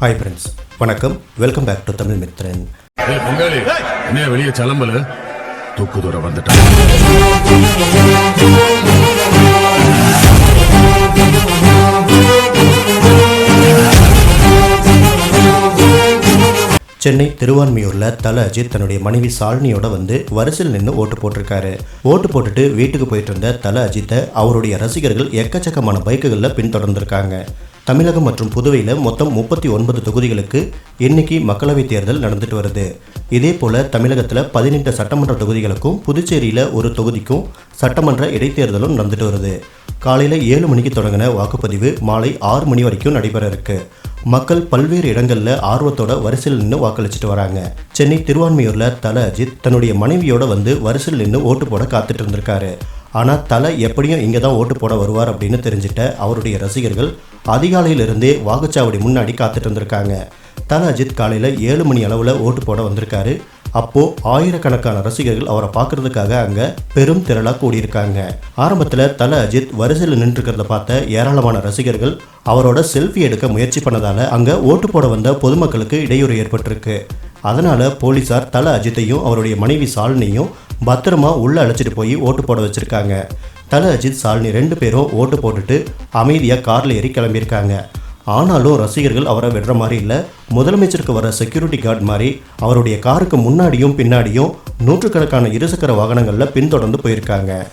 Hi friends வணக்கம். Welcome back to Tamil Mithran ஏய்! பொங்காலி என்ன வெளியே கிளம்பல தூக்கு தூரம் வந்துட்டான். சென்னை திருவான்மியூரில் தல அஜித் தன்னுடைய மனைவி சாலினியோட வந்து வரிசையில் நின்று ஓட்டு போட்டிருக்காரு. ஓட்டு போட்டுட்டு வீட்டுக்கு போயிட்டு இருந்த தல அஜித்தை அவருடைய ரசிகர்கள் எக்கச்சக்கமான பைக்குகளில் பின்தொடர்ந்திருக்காங்க. தமிழகம் மற்றும் புதுவையில் மொத்தம் முப்பத்தி ஒன்பது தொகுதிகளுக்கு இன்னைக்கு மக்களவைத் தேர்தல் நடந்துட்டு வருது. இதே போல் தமிழகத்தில் பதினெட்டு சட்டமன்ற தொகுதிகளுக்கும் புதுச்சேரியில் ஒரு தொகுதிக்கும் சட்டமன்ற இடைத்தேர்தலும் நடந்துட்டு வருது. காலையில் ஏழு மணிக்கு தொடங்கின வாக்குப்பதிவு மாலை ஆறு மணி வரைக்கும் நடைபெற இருக்கு. மக்கள் பல்வேறு இடங்களில் ஆர்வத்தோட வரிசையில் நின்று வாக்களிச்சுட்டு வராங்க. சென்னை திருவான்மையூர்ல தல அஜித் தன்னுடைய மனைவியோட வந்து வரிசையில் நின்று ஓட்டு போட காத்துட்டு இருந்திருக்காரு. ஆனால் தலை எப்படியும் இங்கே தான் ஓட்டு போட வருவார் அப்படின்னு தெரிஞ்சிட்ட அவருடைய ரசிகர்கள் அதிகாலையிலிருந்தே வாக்குச்சாவடி முன்னாடி காத்துட்டு இருந்திருக்காங்க. தல அஜித் காலையில் ஏழு மணி அளவில் ஓட்டு போட வந்திருக்காரு. அப்போ ஆயிரக்கணக்கான ரசிகர்கள் அவரை பார்க்கறதுக்காக அங்க பெரும் திரளா கூடியிருக்காங்க. ஆரம்பத்துல தல அஜித் வரிசையில் நின்றுக்கிறத பார்த்த ஏராளமான ரசிகர்கள் அவரோட செல்ஃபி எடுக்க முயற்சி பண்ணதால அங்க ஓட்டு போட வந்த பொதுமக்களுக்கு இடையூறு ஏற்பட்டிருக்கு. அதனால போலீசார் தல அஜித்தையும் அவருடைய மனைவி சாலினியும் பத்திரமா உள்ள அழைச்சிட்டு போய் ஓட்டு போட வச்சிருக்காங்க. தல அஜித் சாலினி ரெண்டு பேரும் ஓட்டு போட்டுட்டு அமைதியா கார்ல ஏறி கிளம்பியிருக்காங்க. ஆனாலும் ரசிகர்கள் அவரை விடுற மாதிரி இல்லை. முதலமைச்சருக்கு வர செக்யூரிட்டி கார்டு மாதிரி அவருடைய காருக்கு முன்னாடியும் பின்னாடியும் நூற்றுக்கணக்கான இருசக்கர வாகனங்களில் பின்தொடர்ந்து போயிருக்காங்க.